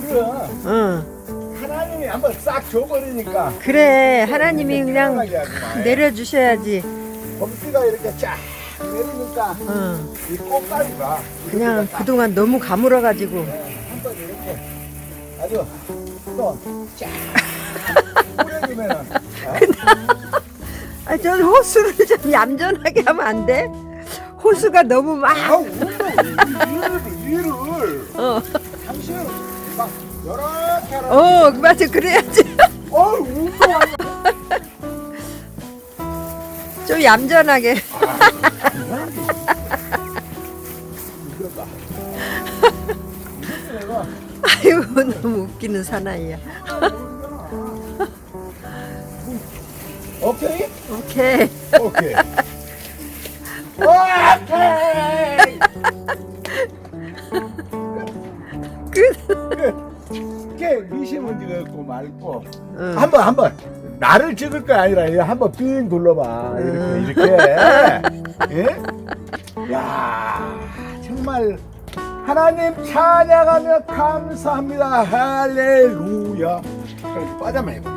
물은 응. 하나님이 한번 싹 줘버리니까 그래. 하나님이 그냥 마. 내려주셔야지. 범띠가 이렇게 쫙 내리니까 응. 이 꽃가루가 그냥 그동안 너무 가물어가지고. 한번 이렇게 아주 또쫙 뿌려주면은 어? 아, 저 호수를 좀 얌전하게 하면 안 돼? 호수가 너무 막. 아우 운동 위를 위를 어. 당신 막 이렇게 하라 어, 맞아. 그래야지. 어 좀 얌전하게. 아이고, 너무 웃기는 사나이야. 오케이. 오케이 오케이 맑고 응. 한번 한번 나를 찍을 거 아니라 한번 삥 둘러봐 음. 이렇게 이렇게 예? 야 정말 하나님 찬양하며 감사합니다 할렐루야 빠져만 해봐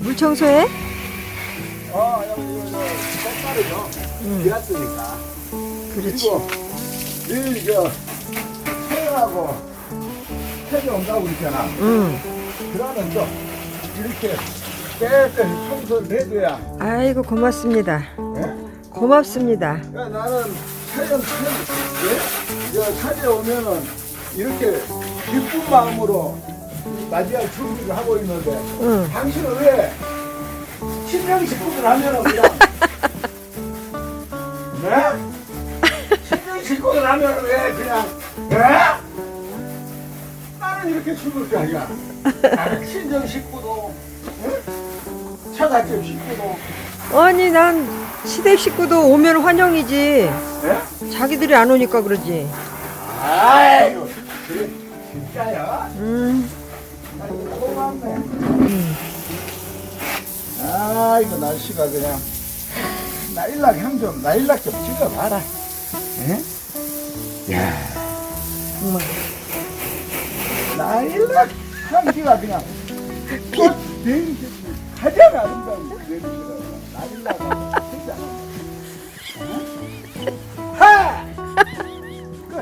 물 청소해? 어 꽃가루요 응. 비었으니까 그렇지. 그리고 늘 저, 태어나고, 태져 온다고 그러잖아. 응. 그러면 또, 이렇게 깨끗이 청소를 해줘야, 아이고, 고맙습니다. 예? 고맙습니다. 야, 나는 태연, 태연, 예? 저, 찾아오면은, 이렇게 기쁜 마음으로 맞이할 준비를 하고 있는데, 응. 당신은 왜, 친정 식구들 하면은 그냥, 네? 친정 식구들 하면은 왜 그냥, 네? 나는 이렇게 죽을 게 아니야. 나는 친정 식구도, 응? 처갓집 식구도, 아니, 난 시댁 식구도 오면 환영이지. 예? 자기들이 안 오니까 그러지. 아이고, 그래, 진짜야? 음. 고맙네. 아이고, 날씨가 그냥, 나일락 향 좀, 나일락 좀 찍어봐라. 예? 야, 정말. 나일락 향기가 그냥, 꽃, 냄새, 가장 아름다운 냄새가 나일락 진짜. 어? 하! 끝!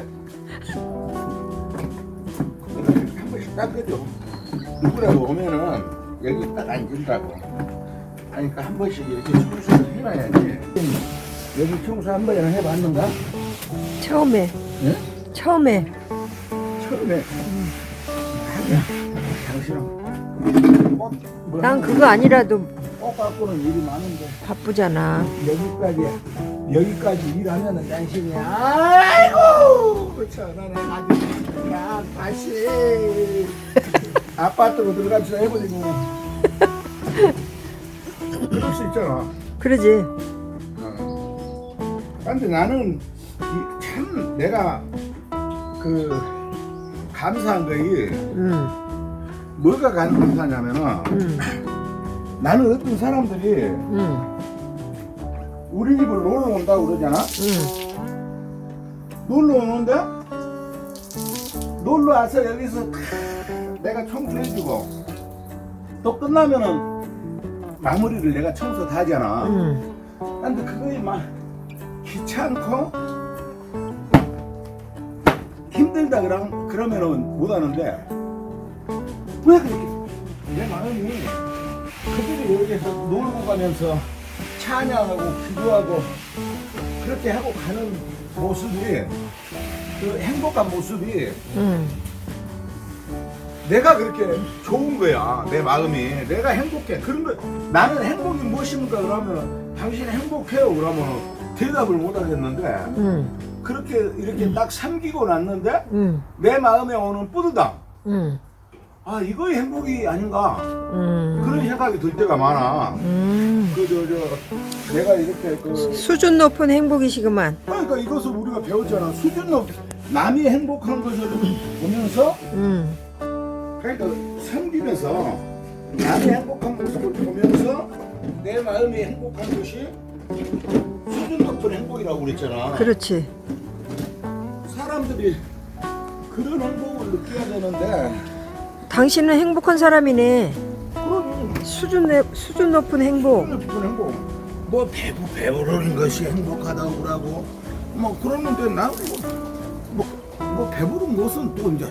한 번씩 닦아줘. 누구라도 오면은 여기 딱 앉는다고. 그러니까 한 번씩 이렇게 청소를 해놔야지. 여기 청소 한 번이나 해봤는가? 처음에, 예? 처음에. 처음에. 당신은 꼭, 뭐 난 그거 아니라도 꼭 갖고는 일이 많은데 바쁘잖아. 여기까지 여기까지 일하면은 당신이 아이고 그렇잖아 아주 야 다시 아파트로 들어가서 해버리고 그럴 수 있잖아. 그러지. 어. 근데 나는 이- 참 내가 그 감사한 거이 응, 뭐가 감사하냐면은 응, 나는 어떤 사람들이 응, 우리 집을 놀러 온다고 그러잖아. 응. 놀러 오는데 놀러 와서 여기서 다 내가 청소해주고 또 끝나면은 마무리를 내가 청소 다 하잖아. 응. 근데 그거에 막 귀찮고 힘들다 그러, 그러면은 못 하는데 왜 그렇게 내 마음이 그들이 여기서 놀고 가면서 찬양하고 기도하고 그렇게 하고 가는 모습이 그 행복한 모습이 응. 내가 그렇게 좋은 거야 내 마음이 내가 행복해 그런 거 나는 행복이 무엇입니까 그러면 당신이 행복해요 그러면 대답을 못 하겠는데 응. 그렇게 이렇게 딱 삼기고 났는데 응. 내 마음에 오는 뿌듯함 응. 아 이거이 행복이 아닌가 응. 그런 생각이 들 때가 많아 응. 그저 저 내가 이렇게 그 수준 높은 행복이시구만. 그러니까 이것을 우리가 배웠잖아 수준 높 남이 행복한 것을 보면서 응. 그러니까 섬기면서 남의 행복한 모습을 보면서 내 마음이 행복한 것이 수준 높은 행복이라고 그랬잖아. 그렇지. 사람들이 그런 행복을 느껴야 되는데 당신은 행복한 사람이네. 그런 수준 내- 수준 높은 행복. 수준 높은 행복 뭐 배부 배부르는 것이 행복하다고 그러고 뭐 그러는데 나는 뭐, 뭐, 뭐 배부른 것은 또 이제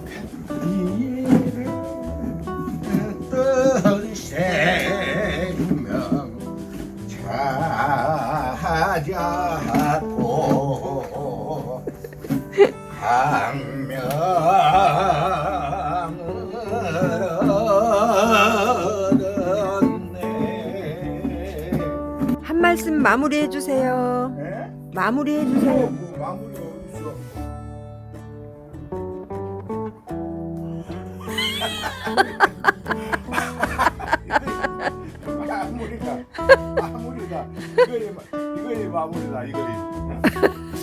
어떤 생명 한 말씀 마무리해 주세요. 에? 마무리해 주세요. 마무리가 마무리가 이거이 마- 이거이 마무리다 이거이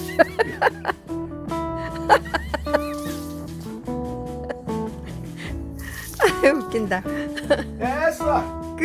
웃긴다. 됐어 끝. 끝